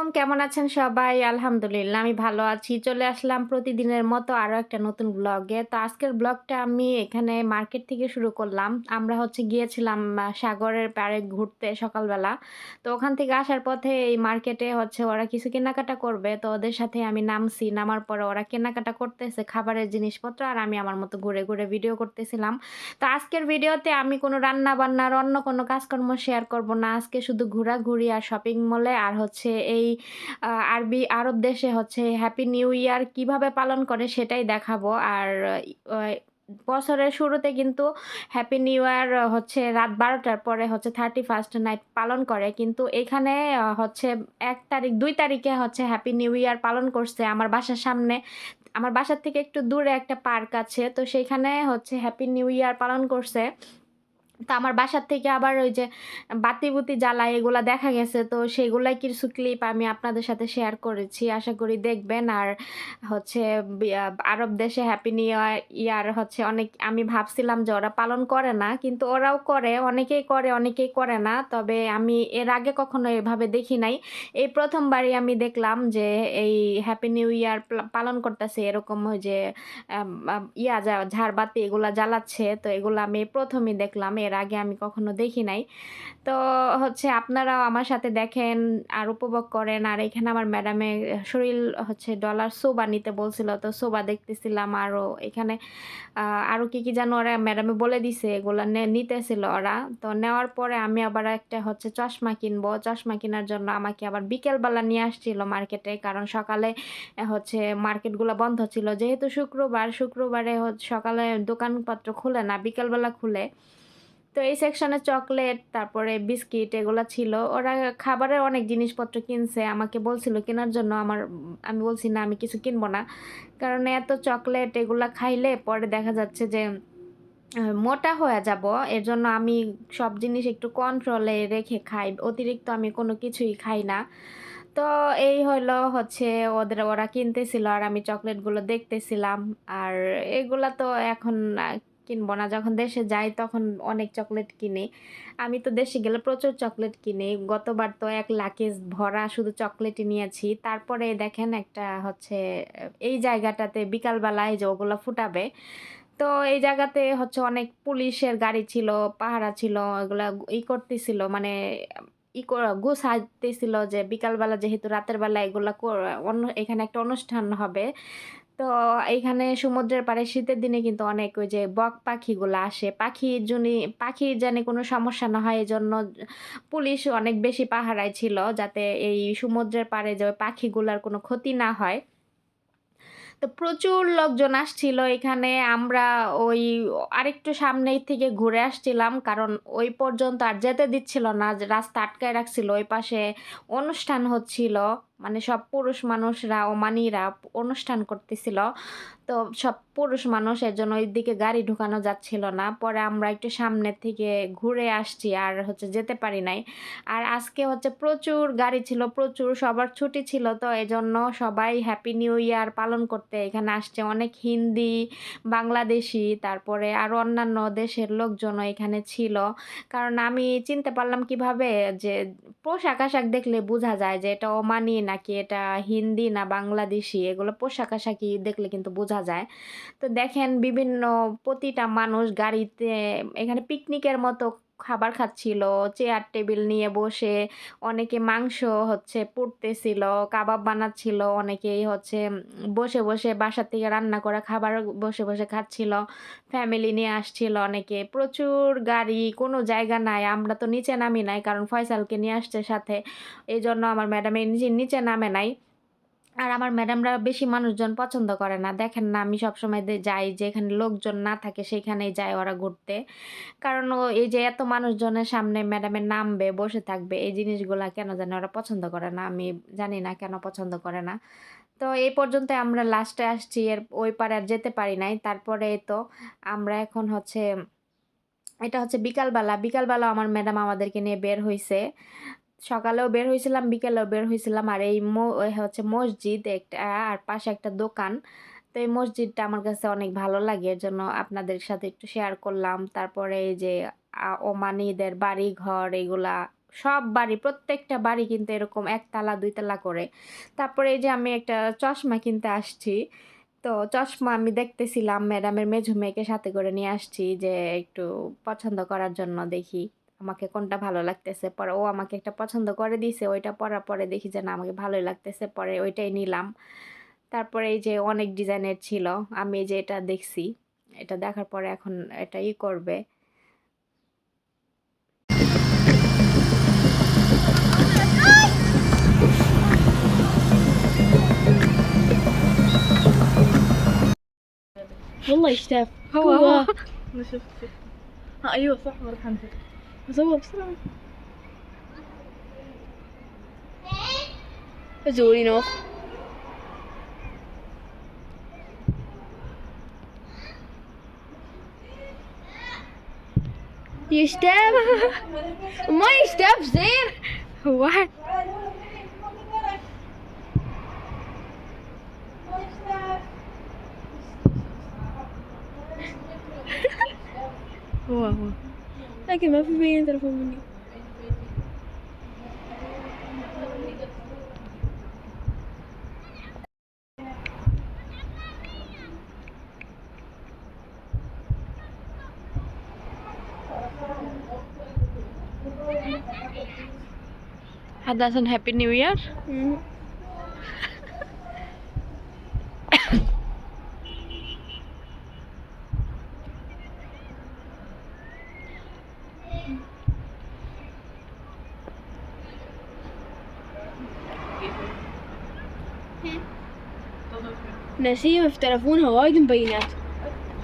আলাইকুম কেমন আছেন সবাই? আলহামদুলিল্লাহ, আমি ভালো আছি। চলে আসলাম প্রতিদিনের মতো আরও একটা নতুন ব্লগে তো আজকের ব্লগটা আমি এখানে মার্কেট থেকে শুরু করলাম। আমরা হচ্ছে গিয়েছিলাম সাগরের পাড়ে ঘুরতে সকালবেলা। তো ওখান থেকে আসার পথে এই মার্কেটে হচ্ছে ওরা কিছু কেনাকাটা করবে। তো ওদের সাথে আমি নামছি। নামার পরে ওরা কেনাকাটা করতেছে, খাবারের জিনিসপত্র। আর আমি আমার মতো ঘুরে ঘুরে ভিডিও করতেছিলাম। তো আজকের ভিডিওতে আমি কোনো রান্না বান্নার অন্য কোনো কাজকর্ম শেয়ার করব না। আজকে শুধু ঘোরাঘুরি আর শপিং মলে আর হচ্ছে এই আরবি, আরব দেশে হচ্ছে হ্যাপি নিউ ইয়ার কীভাবে পালন করে সেটাই দেখাবো। আর বছরের শুরুতে কিন্তু হ্যাপি নিউ ইয়ার হচ্ছে রাত বারোটার পরে হচ্ছে থার্টি ফার্স্ট নাইট পালন করে। কিন্তু এখানে হচ্ছে এক তারিখ, দুই তারিখে হচ্ছে হ্যাপি নিউ ইয়ার পালন করছে আমার বাসার সামনে। আমার বাসার থেকে একটু দূরে একটা পার্ক আছে, তো সেইখানে হচ্ছে হ্যাপি নিউ ইয়ার পালন করছে। তো আমার বাসার থেকে আবার ওই যে বাতি বুতি জ্বালায় এগুলা দেখা গেছে। তো সেগুলাই কিছু ক্লিপ আমি আপনাদের সাথে শেয়ার করেছি। আশা করি দেখবেন। আর হচ্ছে আরব দেশে হ্যাপি নিউ ইয়ার হচ্ছে অনেক, আমি ভাবছিলাম যে ওরা পালন করে না। কিন্তু ওরাও করে, অনেকেই করে অনেকেই করে না। তবে আমি এর আগে কখনো এভাবে দেখি নাই। এই প্রথমবারই আমি দেখলাম যে এই হ্যাপি নিউ ইয়ার পালন করতেছে এরকম যে ইয়া যা, ঝাড়বাতি এগুলা জ্বালাচ্ছে। তো এগুলো আমি প্রথমই দেখলাম। এর আগে আমি কখনো দেখি নাই। তো হচ্ছে আপনারাও আমার সাথে দেখেন, আর উপভোগ করেন। আর এখানে আমার ম্যাডামে শরীর হচ্ছে ডলার সোবা নিতে বলছিল, তো সোবা দেখতেছিলাম আরও এখানে আরও কি কি যেন ওরা ম্যাডামে বলে দিছে, এগুলো নিতেছিল ওরা। তো নেওয়ার পরে আমি আবার একটা হচ্ছে চশমা কিনবো। চশমা কেনার জন্য আমাকে আবার বিকেলবেলা নিয়ে আসছিল মার্কেটে, কারণ সকালে হচ্ছে মার্কেটগুলো বন্ধ ছিল। যেহেতু শুক্রবার, শুক্রবারে সকালে দোকানপত্র খুলে না, বিকেলবেলা খুলে। তো এই সেকশনে চকলেট তারপরে বিস্কিট এগুলো ছিল। ওরা খাবারের অনেক জিনিসপত্র কিনছে, আমাকে বলছিল কেনার জন্য। আমার, আমি বলছি, না, আমি কিছু কিনবো না। কারণ এত চকলেট এগুলা খাইলে পরে দেখা যাচ্ছে যে মোটা হয়ে যাব। এর জন্য আমি সব জিনিস একটু কন্ট্রোলে রেখে খাই। অতিরিক্ত আমি কোনো কিছুই খাই না। তো এই হলো হচ্ছে ওদের, ওরা কিনতেছিল আর আমি চকলেটগুলো দেখতেছিলাম। আর এগুলা তো এখন কিনবো না। যখন দেশে যাই তখন অনেক চকলেট কিনি। আমি তো দেশে গেলে প্রচুর চকলেট কিনি। গতবার তো এক লাকেজ ভরা শুধু চকলেটই নিয়েছি। তারপরে দেখেন একটা হচ্ছে, এই জায়গাটাতে বিকালবেলায় যে ওগুলো ফুটাবে, তো এই জায়গাতে হচ্ছে অনেক পুলিশের গাড়ি ছিল, পাহারা ছিল, এগুলা ই করতেছিল মানে ই গুছাইতেছিল যে বিকালবেলা যেহেতু রাতের বেলা এগুলা অন্য, এখানে একটা অনুষ্ঠান হবে। তো এইখানে সমুদ্রের পাড়ে শীতের দিনে কিন্তু অনেক ওই যে বক পাখিগুলো আসে। পাখির জন্য পাখির জানি কোনো সমস্যা না হয় এই জন্য পুলিশ অনেক বেশি পাহারায় ছিল যাতে এই সমুদ্রের পাড়ে যে পাখিগুলার কোনো ক্ষতি না হয়। তো প্রচুর লোকজন আসছিল এখানে। আমরা ওই আরেকটু সামনেই থেকে ঘুরে আসছিলাম, কারণ ওই পর্যন্ত আর যেতে দিচ্ছিল না রাস্তা আটকায় রাখছিল, ওই পাশে অনুষ্ঠান হচ্ছিল। মানে সব পুরুষ মানুষরা ওমানিরা অনুষ্ঠান করতেছিল। তো সব পুরুষ মানুষ এর জন্য ওই দিকে গাড়ি ঢুকানো যাচ্ছিল না। পরে আমরা একটু সামনের থেকে ঘুরে আসছি আর হচ্ছে যেতে পারি নাই। আর আজকে হচ্ছে প্রচুর গাড়ি ছিল, প্রচুর সবার ছুটি ছিল। তো এজন্য সবাই হ্যাপি নিউ ইয়ার পালন করতে এখানে আসছে। অনেক হিন্দি, বাংলাদেশি, তারপরে আরও অন্যান্য দেশের লোকজনও এখানে ছিল। কারণ আমি চিনতে পারলাম কীভাবে যে পোশাক আশাক দেখলে বোঝা যায় যে এটা ওমানি নাকি এটা হিন্দি না বাংলাদেশি? এগুলো পোশাক আশাকি দেখলে কিন্তু বোঝা যায়। তো দেখেন বিভিন্ন প্রতিটা মানুষ গাড়িতে, এখানে পিকনিকের মতো খাবার খাচ্ছিল চেয়ার টেবিল নিয়ে বসে অনেকে মাংস হচ্ছে পুড়তেছিল, কাবাব বানাচ্ছিল, অনেকেই হচ্ছে বসে বসে বাসা থেকে রান্না করা খাবার বসে বসে খাচ্ছিল ফ্যামিলি নিয়ে আসছিল অনেকে। প্রচুর গাড়ি, কোনো জায়গা নাই, আমরা তো নিচে নামি নাই, কারণ ফয়সালকে নিয়ে আসছে সাথে। এই জন্য আমার ম্যাডামের নিচে নিচে নামে নাই। আর আমার ম্যাডামরা বেশি মানুষজন পছন্দ করে না। দেখেন না, আমি সবসময় যাই যেখানে লোকজন না থাকে সেখানেই যায় ওরা ঘুরতে। কারণ ও এই যে এত মানুষজনের সামনে ম্যাডামের নামবে, বসে থাকবে, এই জিনিসগুলা কেন জানি? ওরা পছন্দ করে না। আমি জানি না কেন পছন্দ করে না। তো এই পর্যন্ত আমরা লাস্টে আসছি। এর ওই পারে আর যেতে পারি নাই। তারপরে তো আমরা এখন হচ্ছে, এটা হচ্ছে বিকালবেলা। বিকালবেলা আমার ম্যাডাম আমাদেরকে নিয়ে বের হয়েছে সকালেও বের হয়েছিলাম বিকেলেও বের হয়েছিলাম আর এই হচ্ছে মসজিদ একটা, আর পাশে একটা দোকান। তো এই মসজিদটা আমার কাছে অনেক ভালো লাগে। এর জন্য আপনাদের সাথে একটু শেয়ার করলাম। তারপরে এই যে ওমানিদের বাড়ি ঘর এগুলা, সব বাড়ি, প্রত্যেকটা বাড়ি কিন্তু এরকম একতলা, দুইতলা করে। তারপরে এই যে আমি একটা চশমা কিনতে আসছি। তো চশমা আমি দেখতেছিলাম, ম্যাডামের মেঝো মেয়েকে সাথে করে নিয়ে আসছি যে একটু পছন্দ করার জন্য দেখি। আমাকে কোনটা ভালো লাগতেছে পরে ও আমাকে একটা পছন্দ করে দিয়েছে ওইটা পরার পরে দেখি যে না আমাকে ভালোই লাগতেছে পরে ওইটাই নিলাম তারপরে এই যে অনেক ডিজাইনের ছিল আমি এই যে এটা দেখছি এটা দেখার পরে এখন এটা ই করবে والله اشتاف هو هو. هو انا شفت شفت ها ايوه صح مرة Zabawstran. Zuri nog. Je stem. Mooie stem, zeer. What? Aqui, meu filho entra foi bonito. Ah, Had that a happy new year? Mm -hmm. نسيمة في تلفونها وايد مبينات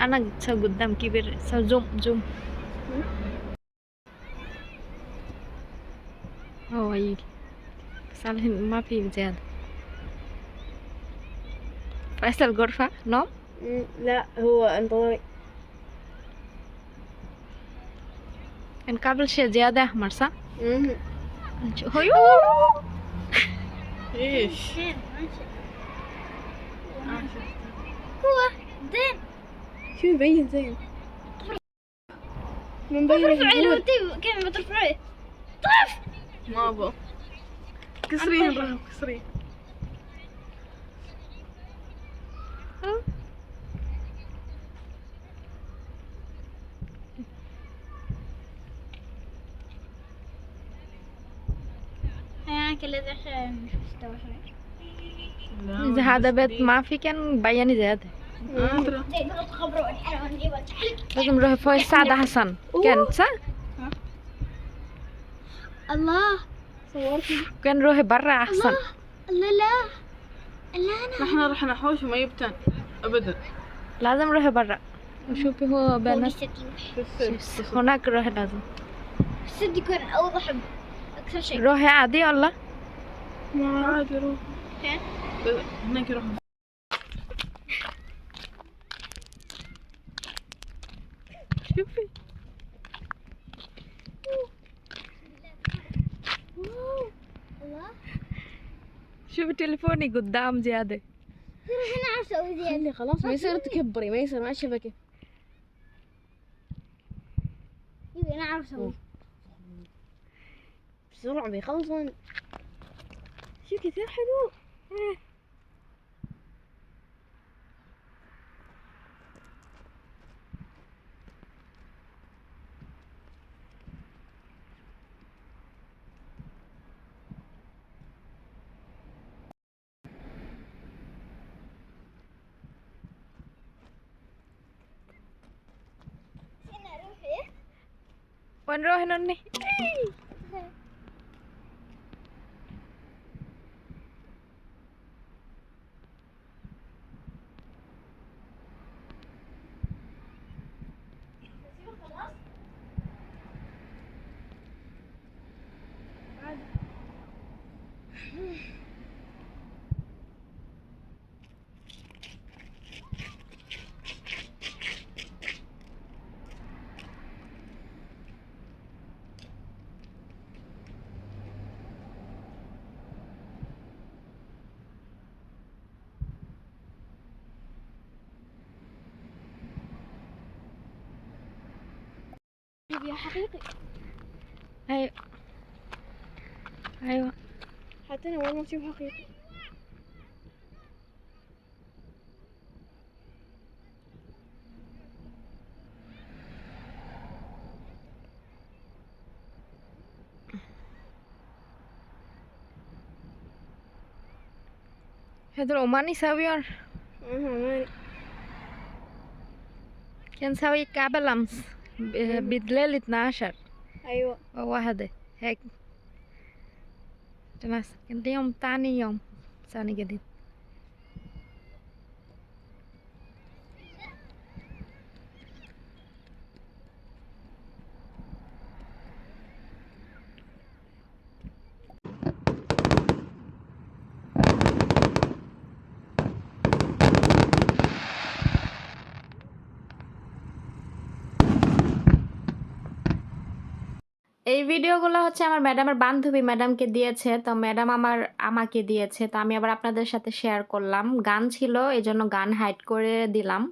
أنا سو قدام كبير سو زوم زوم. هو يجي صالح ما في زيادة. فيصل الغرفة؟ نوم لا هو انتظري. كان قبل شيء زيادة أحمر صح؟ هو إيش؟ هو دين. شو يبين زين؟ من بين رفعي كيف بترفعيه طف ما أبغى. كسرين كسرين. إذا هذا بيت ما في كان بياني زيادة لازم نروح فوق السعد حسن كان صح؟ الله صورتي كان نروح برا أحسن الله لا لا نحن رح نحوش وما يبتن أبدا لازم نروح برا وشوفي هو بنات هناك روحي لازم صدق يكون أوضح أكثر شيء روحي عادي والله ما عادي روح فين؟ هناك روح شوفي شوفي تليفوني قدام زيادة. أنا أسوي زيادة خلاص ما يصير تكبري ما يصير ما الشبكة أنا عارف أسوي بسرعة بيخلصون. شوف كثير حلو. إيه. وين ونروح نني يا حقيقي. هاي أيوه. حتى أنا اول ما بشوف حقيقي. هذا الأماني ساوير أها ماني كان ساوي الكعبة الأمس ب- بالليل 12 أيوه. واحدة. هيك. جناس كان اليوم تاني يوم ثاني جديد এই ভিডিওগুলো হচ্ছে আমার ম্যাডামের বান্ধবী ম্যাডামকে দিয়েছে, তো ম্যাডাম আমার আমাকে দিয়েছে, তো আমি আবার আপনাদের সাথে শেয়ার করলাম। গান ছিল এই জন্য গান হাইড করে দিলাম।